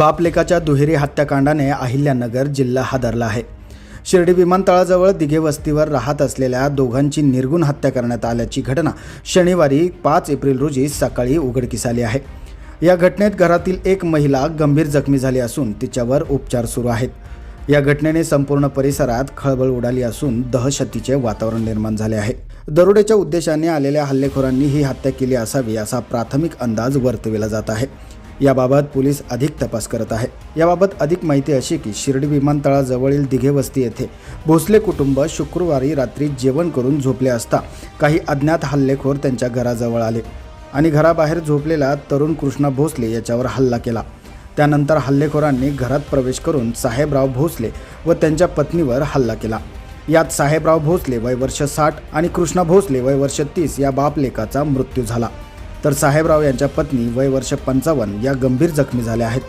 बापलेकाच्या दुहेरी हत्याकांडाने अहिल्यानगर जिल्हा हादरला आहे. शिर्डी विमानतळाजवळ दिघे वस्तीवर राहत असलेल्या दोघांची निर्गुण हत्या करण्यात आल्याची घटना शनिवारी पाच एप्रिल रोजी सकाळी उघडकीस आली आहे. या घटनेत घरातील एक महिला गंभीर जखमी झाली असून तिच्यावर उपचार सुरू आहेत. या घटनेने संपूर्ण परिसरात खळबळ उडाली असून दहशतीचे वातावरण निर्माण झाले आहे. दरोड्याच्या उद्देशाने आलेल्या हल्लेखोरांनी ही हत्या केली असावी असा प्राथमिक अंदाज वर्तविला जात आहे. याबाबत पोलीस अधिक तपास करत आहे. याबाबत अधिक माहिती अशी की शिर्डी विमानतळाजवळील दिघे वस्ती येथे भोसले कुटुंब शुक्रवारी रात्री जेवण करून झोपले असता काही अज्ञात हल्लेखोर त्यांच्या घराजवळ आले आणि घराबाहेर झोपलेला तरुण कृष्णा भोसले याच्यावर हल्ला केला. त्यानंतर हल्लेखोरांनी घरात प्रवेश करून साहेबराव भोसले व त्यांच्या पत्नीवर हल्ला केला. यात साहेबराव भोसले वय वर्ष साठ आणि कृष्णा भोसले वय वर्ष तीस या बापलेकाचा मृत्यू झाला. तर साहेबराव यांच्या पत्नी वय वर्ष पंचावन्न या गंभीर जखमी झाल्या आहेत.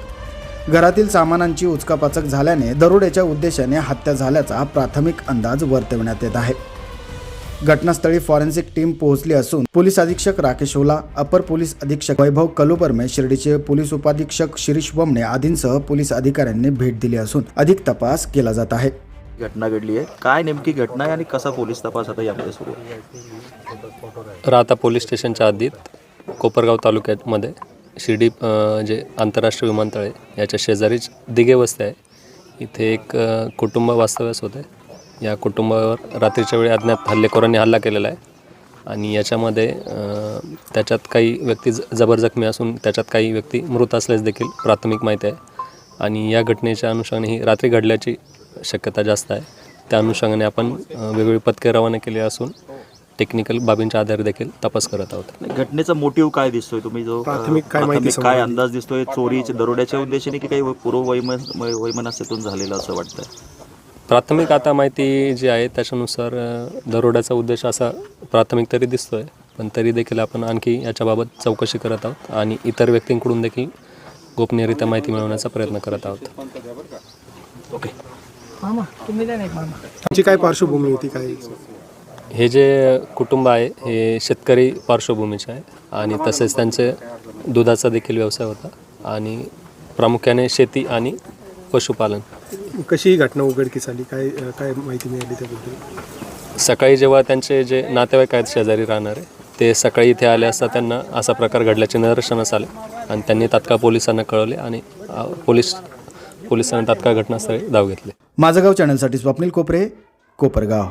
घरातील सामानांची उचकापाचक झाल्याने दरोड्याच्या उद्देशाने हत्या झाल्याचा प्राथमिक अंदाज वर्तवण्यात येत आहे. घटनास्थळी फॉरेन्सिक टीम पोहोचली असून पोलीस अधीक्षक राकेश ओला अपर पोलीस अधीक्षक वैभव कलुबर्मे शिर्डीचे पोलीस उपाधीक्षक शिरीष वमणे आदींसह पोलीस अधिकाऱ्यांनी भेट दिली असून अधिक तपास केला जात आहे. घटना घडली आहे. काय नेमकी घटना आहे आणि कसा पोलीस तपास आता यामध्ये सुरू आहे? राहता पोलीस स्टेशनच्या हद्दीत कोपरगाव तालुक्यामध्ये शिर्डी जे आंतरराष्ट्रीय विमानतळ आहे याच्या शेजारीच दिघे वस्ती आहे. इथे एक कुटुंब वास्तव्यास होते या कुटुंबावर रात्रीच्या वेळी अज्ञात हल्लेखोरांनी हल्ला केलेला आहे. आणि याच्यामध्ये त्याच्यात काही व्यक्ती ज जबर जखमी असून त्याच्यात काही व्यक्ती मृत असल्यास देखील प्राथमिक माहिती आहे. आणि या घटनेच्या अनुषंगाने ही रात्री घडल्याची शक्यता जास्त आहे. त्या अनुषंगाने आपण वेगवेगळी पथके रवाना केली असून टेक्निकल बाबींच्या आधारे देखील तपास करत आहोत. घटनेचा मोटिव्ह काय दिसतोय? तुम्ही जो प्राथमिक काय माहिती प्राथमिक समोर काय आली? अंदाज दिसतोय? चोरीच्या दरोड्याच्या उद्देशाने की काही पूर्व वैमन वैमनस्यातून झालेलं असं वाटतंय? प्राथमिक आता माहिती जी आहे त्याच्यानुसार अ, दरोड्याचा उद्देश असा प्राथमिक तरी दिसतोय पण तरी देखील आपण आणखी याच्याबाबत चौकशी करत आहोत आणि इतर व्यक्तींकडून देखील गोपनीयरित्या माहिती मिळवण्याचा प्रयत्न करत आहोत. ओके. त्यांची काय पार्श्वभूमी होती काय? हे जे कुटुंब आहे हे शेतकरी पार्श्वभूमीचे आहे आणि तसेच त्यांचे दुधाचा देखील व्यवसाय होता आणि प्रामुख्याने शेती आणि पशुपालन. कशी ही घटना उघडकीस आली? काय काय माहिती मिळाली त्याबद्दल? सकाळी जेव्हा त्यांचे जे नातेवाईक आहेत शेजारी राहणारे ते सकाळी इथे आले असता त्यांना असा प्रकार घडल्याचे निदर्शनास आले आणि त्यांनी तात्काळ पोलिसांना कळवले आणि पोलीस पोलिसांनी तात्काळ घटनास्थळी धाव घेतली. माझं गाव चॅनलसाठी स्वप्नील कोपरे कोपरगाव.